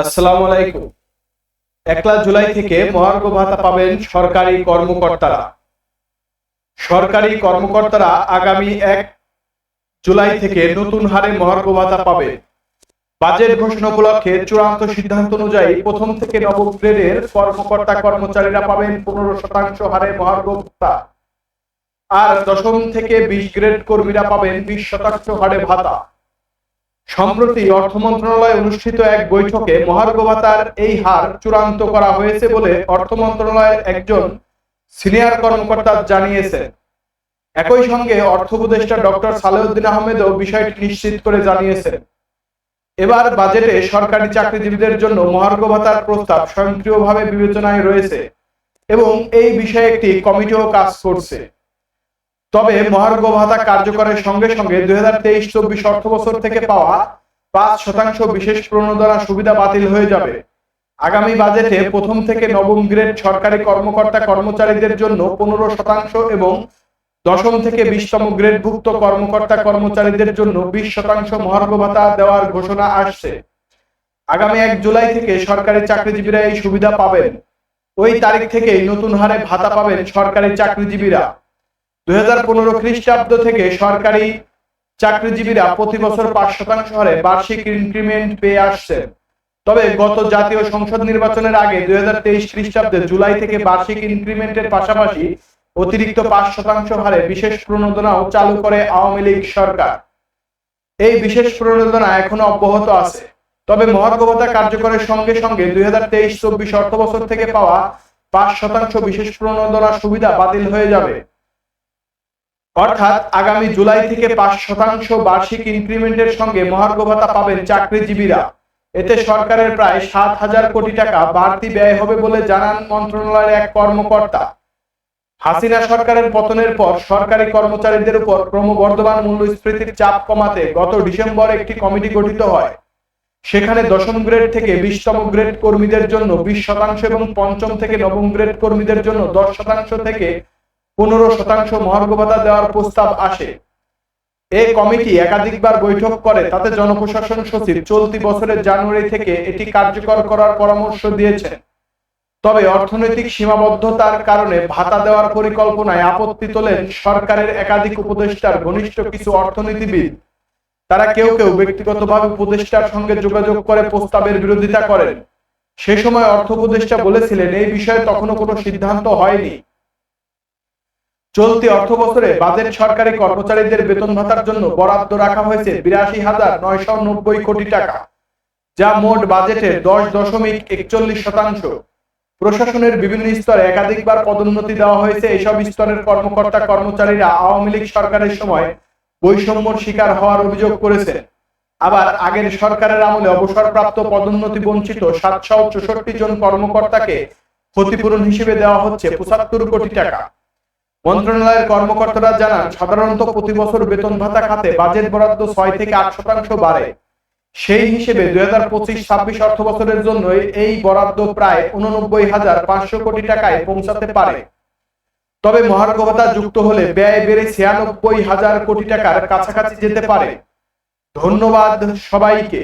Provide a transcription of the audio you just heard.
আসসালামু আলাইকুম। একলা জুলাই থেকে মহার্ঘ ভাতা পাবেন সরকারি কর্মকর্তারা। সরকারি কর্মকর্তারা আগামী এক জুলাই থেকে নতুন হারে মহার্ঘ ভাতা পাবে। বাজেট ঘোষণা উপলক্ষে চূড়ান্ত সিদ্ধান্ত অনুযায়ী প্রথম থেকে নবম গ্রেডের কর্মকর্তা কর্মচারীরা পাবেন পনেরো শতাংশ হারে মহার্ঘ ভাতা। আর দশম থেকে বিশ গ্রেড কর্মীরা পাবেন বিশ শতাংশ হারে ভাতা। সম্প্রতি অর্থ মন্ত্রণালয়ে অনুষ্ঠিত এক বৈঠকে মহার্ঘ ভাতার এই হার চূড়ান্ত করা হয়েছে বলে অর্থ মন্ত্রণালয়ের একজন সিনিয়র কর্মকর্তা জানিয়েছেন। একই সঙ্গে অর্থ উপদেষ্টা ডক্টর সালেউদ্দিন আহমেদও বিষয়টি নিশ্চিত করে জানিয়েছেন। এবার বাজেটে সরকারি চাকরিজীবীদের জন্য মহার্ঘ ভাতার প্রস্তাব স্বয়ংক্রিয়ভাবে বিবেচনায় রয়েছে এবং এই বিষয়ে একটি কমিটিও কাজ করছে। তবে মহার্ঘ ভাতা কার্যকরের সঙ্গে সঙ্গে দুই হাজার তেইশ চব্বিশ অর্থ বছর থেকে পাওয়া পাঁচ শতাংশ বিশেষ প্রণোদনা সুবিধা বাতিল হয়ে যাবে। আগামী বাজেটে প্রথম থেকে নবম গ্রেড সরকারি কর্মকর্তা কর্মচারীদের জন্য পনেরো শতাংশ এবং দশম থেকে বিশতম গ্রেডভুক্ত কর্মকর্তা কর্মচারীদের জন্য বিশ শতাংশ মহার্ঘ ভাতা দেওয়ার ঘোষণা আসছে। আগামী এক জুলাই থেকে সরকারি চাকরিজীবীরা এই সুবিধা পাবেন। ওই তারিখ থেকেই নতুন হারে ভাতা পাবেন সরকারি চাকরিজীবীরা। দুই হাজার পনেরো খ্রিস্টাব্দ থেকে সরকারি চাকরিজীবীরা প্রতি বছর পাঁচ শতাংশ হারে বার্ষিক ইনক্রিমেন্ট পেয়ে আসছেন। তবে গত জাতীয় সংসদ নির্বাচনের আগে দুই হাজার তেইশ খ্রিস্টাব্দে জুলাই থেকে বার্ষিক ইনক্রিমেন্টের পাশাপাশি অতিরিক্ত পাঁচ শতাংশ হারে বিশেষ প্রণোদনাও চালু করে আওয়ামী লীগ সরকার। এই বিশেষ প্রণোদনা এখনও অব্যাহত আছে। তবে মহার্ঘ কার্যকরের সঙ্গে সঙ্গে দুই হাজার তেইশ চব্বিশ অর্থ বছর থেকে পাওয়া পাঁচ শতাংশ বিশেষ প্রণোদনা সুবিধা বাতিল হয়ে যাবে। অর্থাৎ আগামী জুলাই থেকে পাঁচ শতাংশ বার্ষিক ইনক্রিমেন্টের সঙ্গে মহার্ঘ ভাতা পাবেন চাকরিজীবীরা। এতে সরকারের প্রায় সাত হাজার কোটি টাকা বাড়তি ব্যয় হবে বলে জানান মন্ত্রণালয়ের এক কর্মকর্তা। হাসিনা সরকারের পতনের পর সরকারি কর্মচারীদের উপর ক্রমবর্ধমান মূল্যস্ফীতির চাপ কমাতে গত ডিসেম্বর একটি কমিটি গঠিত হয়। সেখানে দশম গ্রেড থেকে বিশতম গ্রেড কর্মীদের জন্য বিশ শতাংশ এবং পঞ্চম থেকে নবম গ্রেড কর্মীদের জন্য দশ শতাংশ থেকে পনেরো শতাংশ মহার্ঘ ভাতা দেওয়ার প্রস্তাব আসে। এ কমিটি একাধিকবার বৈঠক করে, তাতে জনপ্রশাসন সচিব চলতি বছরের জানুয়ারি থেকে এটি কার্যকর করার পরামর্শ দিয়েছেন। তবে অর্থনৈতিক সীমাবদ্ধতার কারণে ভাতা দেওয়ার পরিকল্পনায় আপত্তি তোলেন সরকারের একাধিক উপদেষ্টার ঘনিষ্ঠ কিছু অর্থনীতিবিদ। তারা কেউ কেউ ব্যক্তিগতভাবে উপদেষ্টার সঙ্গে যোগাযোগ করে প্রস্তাবের বিরোধিতা করেন। সে সময় অর্থ উপদেষ্টা বলেছিলেন, এই বিষয়ে তখনও কোনো সিদ্ধান্ত হয়নি। চলতি অর্থ বছরে বাজেট সরকারি কর্মচারীদের বেতন ভাতার জন্য বরাদ্দ রাখা হয়েছে বিরাশি হাজার নয়শো নব্বই কোটি টাকা, যা মোট বাজেটের দশ দশমিক একচল্লিশ শতাংশ। প্রশাসনের বিভিন্ন স্তরে একাধিকবার পদোন্নতি দেওয়া হয়েছে এসব স্তরের কর্মকর্তা কর্মচারীরা আওয়ামী লীগ সরকারের সময় বৈষম্যর শিকার হওয়ার অভিযোগ করেছে। আবার আগের সরকারের আমলে অবসরপ্রাপ্ত পদোন্নতি বঞ্চিত সাতশো চৌষট্টি জন কর্মকর্তাকে ক্ষতিপূরণ হিসেবে দেওয়া হচ্ছে পঁচাত্তর কোটি টাকা। মন্ত্রণালয়ের কর্মকর্তারা জানান, সাধারণত প্রতি বছর বেতন ভাতা খাতে বাজেট বরাদ্দ ছয় থেকে আট শতাংশ বাড়ে। সেই হিসেবে দুই হাজার পঁচিশ ছাব্বিশ অর্থ বছরের জন্য এই বরাদ্দ প্রায় উননব্বই হাজার পাঁচশো কোটি টাকায় পৌঁছাতে পারে। তবে মহার্ঘ যুক্ত হলে ব্যয় বেড়ে ছিয়ানব্বই হাজার কোটি টাকার কাছাকাছি যেতে পারে। ধন্যবাদ সবাইকে।